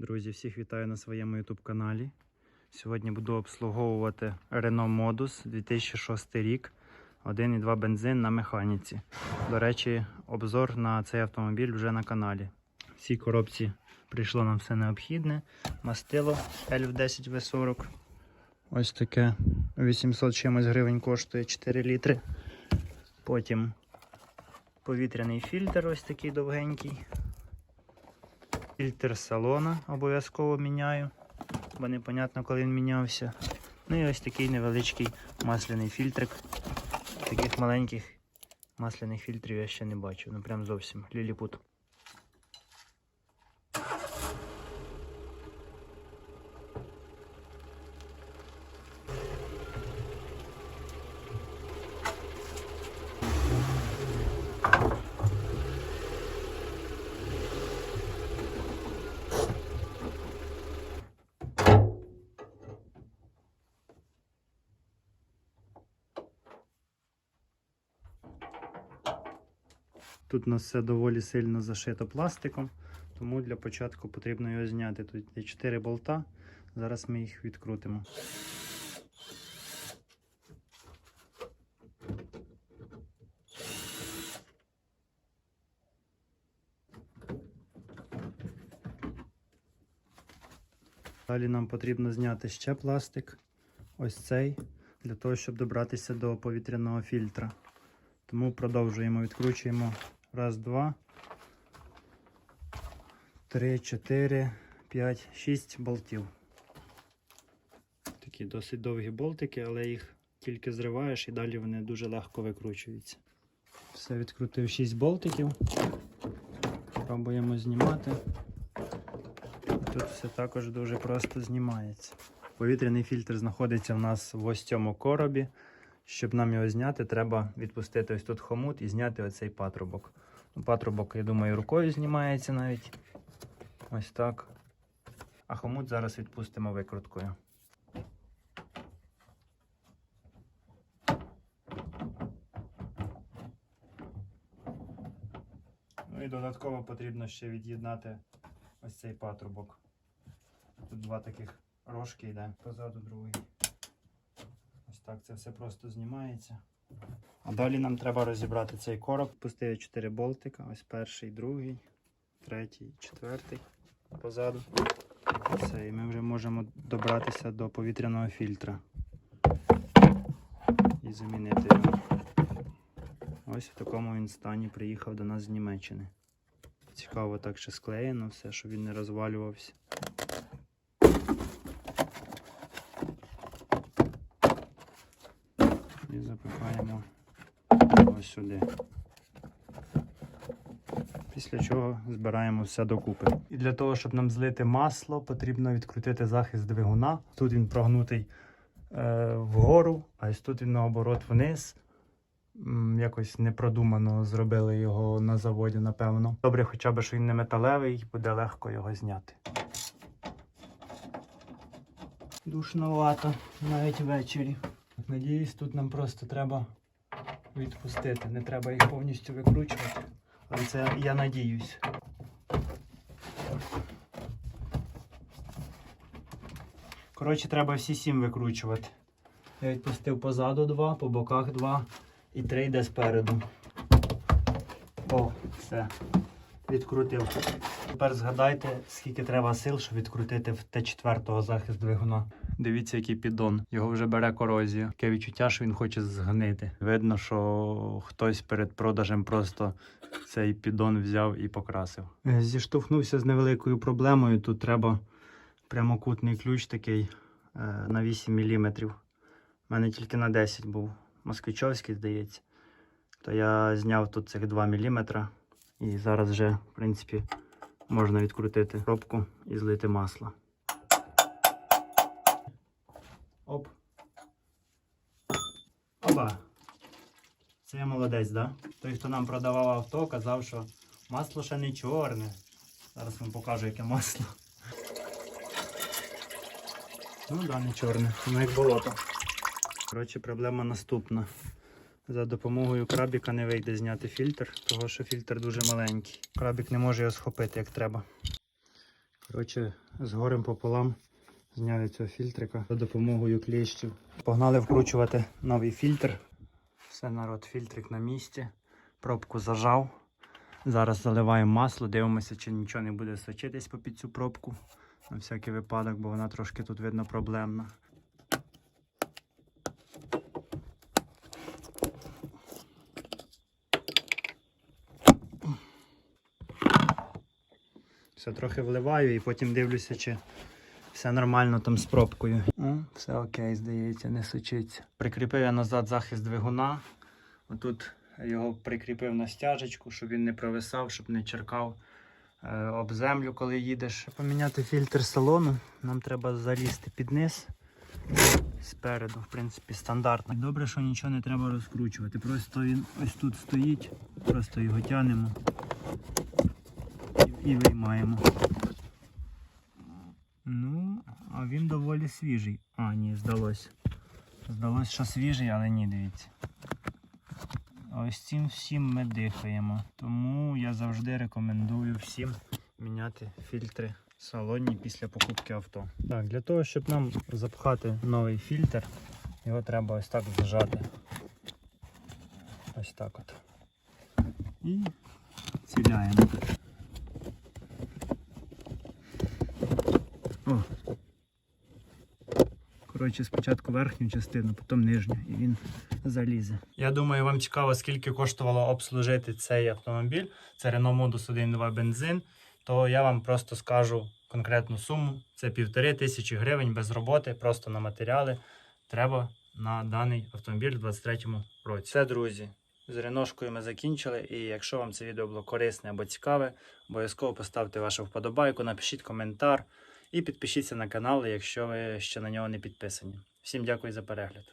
Друзі, всіх вітаю на своєму YouTube каналі. Сьогодні буду обслуговувати Renault Modus 2006 рік, 1,2 бензин на механіці. До речі, обзор на цей автомобіль вже на каналі. В цій коробці прийшло нам все необхідне. Мастило L10 V40. Ось таке 800 чимось гривень коштує 4 літри. Потім повітряний фільтр ось такий довгенький. Фільтр салона обов'язково міняю, бо непонятно, коли він мінявся. Ну і ось такий невеличкий масляний фільтрик. Таких маленьких масляних фільтрів я ще не бачу. Ну прям зовсім ліліпут. Тут у нас все доволі сильно зашито пластиком, тому для початку потрібно його зняти. Тут є 4 болта. Зараз ми їх відкрутимо. Далі нам потрібно зняти ще пластик, ось цей, для того, щоб добратися до повітряного фільтра. Тому продовжуємо, відкручуємо. Раз, два, три, чотири, п'ять, шість болтів. Такі досить довгі болтики, але їх тільки зриваєш і далі вони дуже легко викручуються. Все, відкрутив 6 болтиків. Пробуємо знімати. Тут все також дуже просто знімається. Повітряний фільтр знаходиться в нас в ось цьому коробі. Щоб нам його зняти, треба відпустити ось тут хомут і зняти оцей патрубок. Ну, Патрубок, я думаю, рукою знімається навіть. Ось так. А хомут зараз відпустимо викруткою. Ну і додатково потрібно ще від'єднати ось цей патрубок. Тут два таких рожки йде, позаду другий. Так це все просто знімається. А далі нам треба розібрати цей короб. Пустив 4 болтика. Ось перший, другий, третій, четвертий позаду. Все, і ми вже можемо добратися до повітряного фільтра і замінити його. Ось в такому він стані приїхав до нас з Німеччини. Цікаво так ще склеєно все, щоб він не розвалювався. І запихаємо ось сюди. Після чого збираємо все докупи. І для того, щоб нам злити масло, потрібно відкрутити захист двигуна. Тут він прогнутий е, вгору, а ось тут він наоборот вниз. Якось непродумано зробили його на заводі, напевно. Добре, хоча б, що він не металевий, буде легко його зняти. Душновато навіть ввечері. Надіюсь, тут нам просто треба відпустити. Не треба їх повністю викручувати. Але це я надіюсь. Коротше, треба всі сім викручувати. Я відпустив позаду два, по боках два і три йде спереду. О, все. Відкрутив. Тепер згадайте, скільки треба сил, щоб відкрутити в Т4 захист двигуна. Дивіться, який піддон. Його вже бере корозія. Таке відчуття, що він хоче згнити. Видно, що хтось перед продажем просто цей піддон взяв і покрасив. Е, Зіштовхнувся з невеликою проблемою. Тут треба прямокутний ключ такий е, на 8 мм. У мене тільки на 10 був. Москвичовський, здається. То я зняв тут цих 2 мм. І зараз вже, в принципі, можна відкрутити пробку і злити масло. Оп. Оба. Це я молодець, да? Той, хто нам продавав авто, казав, що масло ще не чорне. Зараз вам покажу, яке масло. Ну да, не чорне, воно як болото. Коротше, проблема наступна. За допомогою крабіка не вийде зняти фільтр, тому що фільтр дуже маленький. Крабік не може його схопити як треба. Коротше, з горем пополам зняли цього фільтрика за допомогою кліщів. Погнали вкручувати новий фільтр. Все, народ, фільтрик на місці. Пробку зажав. Зараз заливаємо масло, дивимося, чи нічого не буде сочитись попід цю пробку. На всякий випадок, бо вона трошки тут видно проблемна. Все трохи вливаю і потім дивлюся, чи все нормально там з пробкою. О, все окей, здається, не сочиться. Прикріпив я назад захист двигуна. Отут його прикріпив на стяжечку, щоб він не провисав, щоб не черкав е, об землю, коли їдеш. Щоб Поміняти фільтр салону. Нам треба залізти під низ. Спереду, в принципі, стандартно. Добре, що нічого не треба розкручувати. Просто він ось тут стоїть, просто його тянемо і, виймаємо. Ну, а він доволі свіжий. А, ні, здалось. Здалось, що свіжий, але ні, дивіться. Ось цим всім ми дихаємо. Тому я завжди рекомендую всім міняти фільтри салонні після покупки авто. Так, для того, щоб нам запхати новий фільтр, його треба ось так зажати. Ось так от. І ціляємо. О. Коротше, спочатку верхню частину, потім нижню, і він залізе. Я думаю, вам цікаво, скільки коштувало обслужити цей автомобіль. Це Renault Modus 1.2 бензин. То я вам просто скажу конкретну суму. Це півтори тисячі гривень без роботи, просто на матеріали. Треба на даний автомобіль у 2023 році. Це, друзі. З Реношкою ми закінчили. І якщо вам це відео було корисне або цікаве, обов'язково поставте вашу вподобайку, напишіть коментар і підпишіться на канал, якщо ви ще на нього не підписані. Всім дякую за перегляд.